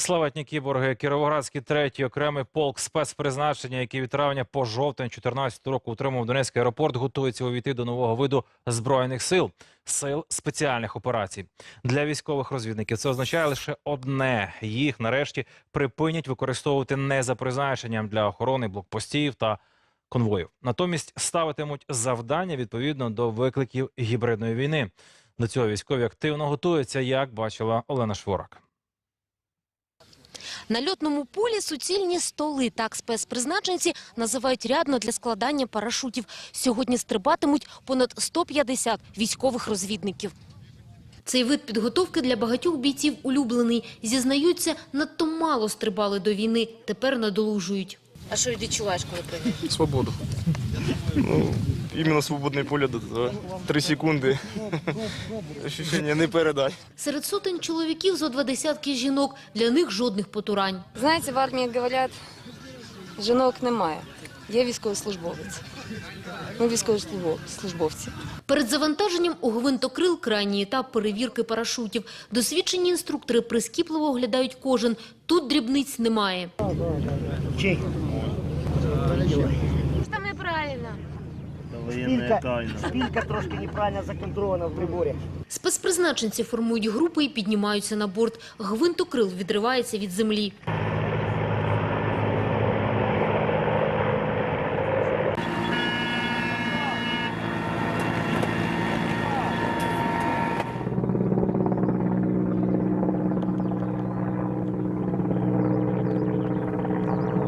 Славетні кіборги, Кіровоградський третій окремий полк спецпризначення, який від травня по жовтень 2014 року утримав Донецький аеропорт, готується увійти до нового виду збройних сил сил спеціальних операцій. Для військових розвідників це означає лише одне: їх нарешті припинять використовувати не за призначенням для охорони блокпостів та конвоїв. Натомість ставитимуть завдання відповідно до викликів гібридної війни. До цього військові активно готуються, як бачила Олена Шворак. На льотному полі суцільні столи. Так спецпризначенці називають рядно для складання парашутів. Сьогодні стрибатимуть понад 150 військових розвідників. Цей вид підготовки для багатьох бійців улюблений. Зізнаються, надто мало стрибали до війни, тепер надолужують. А що відчуваєш, коли прийдеш? Свободу. Іменно свободне поле до. Три секунди. Ощущення не передай. Серед сотень чоловіків зо два десятки жінок. Для них жодних потурань. Знаєте, в армії говорять, жінок немає. Є військовослужбовець. Ми військовослужбовці. Перед завантаженням у гвинтокрил крайній етап перевірки парашутів. Досвідчені інструктори прискіпливо оглядають кожен. Тут дрібниць немає. Шпилька, шпилька трошки неправильно законтрована в приборі. Спецпризначенці формують групи і піднімаються на борт. Гвинтокрил відривається від землі.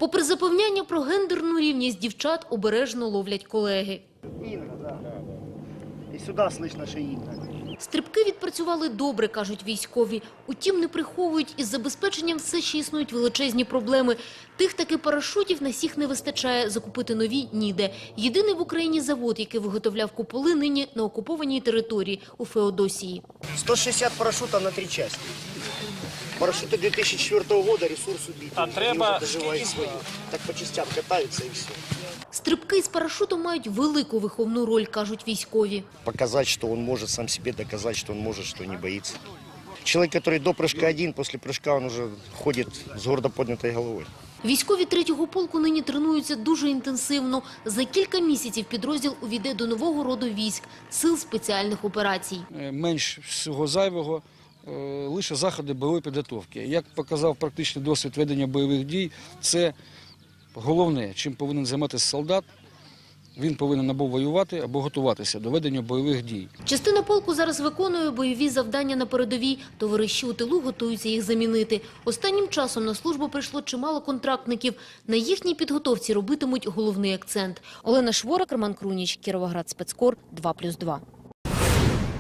Попри запевняння про гендерну рівність дівчат обережно ловлять колеги. Інга, да. І сюди слышно, що Інга. Стрибки відпрацювали добре, кажуть військові. Утім, не приховують, із забезпеченням все ще існують величезні проблеми. Тих таки парашутів на всіх не вистачає, закупити нові – ніде. Єдиний в Україні завод, який виготовляв куполи, нині на окупованій території у Феодосії. 160 парашутів на три части. Парашюти 2004 года, ресурс убитый. А треба... доживають свою. Так по частям катаються і все. Стрибки з парашутом мають велику виховну роль, кажуть військові. Показать, что он может сам себе доказать, что он может, что не боится. Человек, который до прыжка один, после прыжка он уже ходит с гордо поднятой головой. Військові третього полку нині тренуються дуже інтенсивно. За кілька місяців підрозділ увійде до нового роду військ – сил спеціальних операцій. Е, менш всього зайвого, е, лише заходи бойової підготовки. Як показав практичний досвід ведення бойових дій, це головне, чим повинен займатися солдат. Він повинен або воювати, або готуватися до ведення бойових дій. Частина полку зараз виконує бойові завдання на передовій. Товариші у тилу готуються їх замінити. Останнім часом на службу прийшло чимало контрактників. На їхній підготовці робитимуть головний акцент. Олена Шворак, Роман Круніч, Кіровоград, Спецкор, 2+,2.